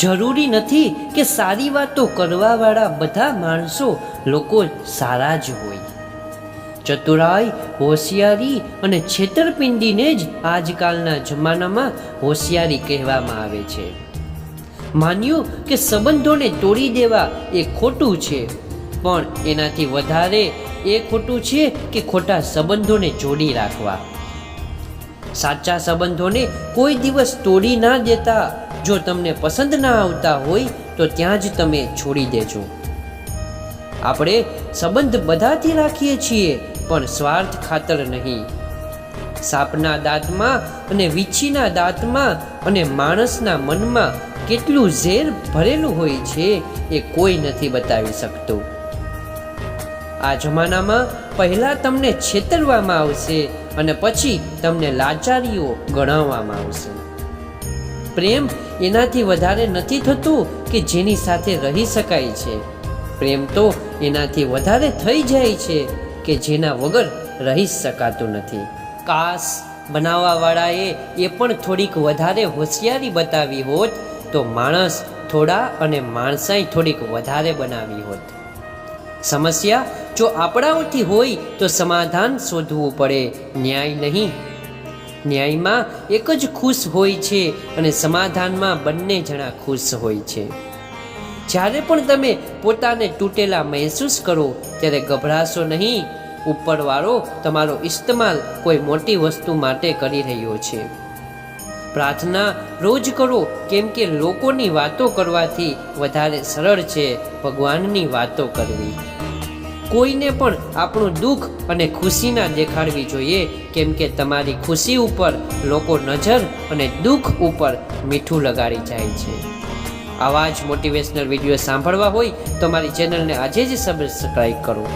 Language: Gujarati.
જરૂરી નથી કે સારી વાતો કરવાવાળા બધા માણસો લોકો સારા જ હોય. ચતુરાઈ, હોશિયારી અને છેતરપિંડીને જ આજકાલના જમાનામાં હોશિયારી કહેવામાં આવે છે. માન્યું કે સંબંધોને તોડી દેવા એ ખોટું છે, પણ એનાથી વધારે એ ખોટું છે કે ખોટા સંબંધોને જોડી રાખવા. સાચા સંબંધોને કોઈ દિવસ તોડી ના દેતા જો તમને પસંદ ના આવતા હોય, તો ત્યાં જ તમે છોડી દેજો. આપણે સંબંધ બધાથી રાખીએ છીએ, પણ સ્વાર્થ ખાતર નહીં. સાપના દાંતમાં અને વીછીના દાંતમાં અને માણસના મનમાં કેટલું ઝેર ભરેલું હોય છે, એ કોઈ નથી બતાવી શકતું. આ જમાનામાં પહેલા તમને છેતરવામાં આવશે અને પછી તમને લાચારીઓ ગણાવવામાં આવશે. પ્રેમ એનાથી વધારે નથી થતું કે જેની સાથે રહી શકાય છે. પ્રેમ તો એનાથી વધારે થઈ જાય છે કે જેના વગર રહી શકાતું નથી. કાસ બનાવવાવાળાએ એ પણ થોડીક વધારે હોશિયારી બતાવી હોત તો માણસ થોડા અને માણસાઈ થોડીક વધારે બનાવી હોત. સમસ્યા જો આપણાઓથી હોય તો સમાધાન શોધવું પડે, ન્યાય નહીં. ન્યાયમાં એક જ ખુશ હોય છે અને સમાધાનમાં બંને જણા ખુશ હોય છે. જ્યારે પણ તમે પોતાને તૂટેલા મહેસૂસ કરો, ત્યારે ગભરાશો નહીં. ઉપરવાળો તમારો ઇસ્તેમાલ કોઈ મોટી વસ્તુ માટે કરી રહ્યો છે. પ્રાર્થના રોજ કરો, કેમ કે લોકોની વાતો કરવાથી વધારે સરળ છે ભગવાનની વાતો કરવી. કોઈને પણ આપણું દુઃખ અને ખુશી ના દેખાડવી જોઈએ. કેમ કે તમારી ખુશી ઉપર લોકો નજર અને દુઃખ ઉપર મીઠું લગાડી જાય છે. આવા જ મોટિવેશનલ વીડિયો સાંભળવા હોય તો મારી ચેનલને આજે જ સબસ્ક્રાઈબ કરો.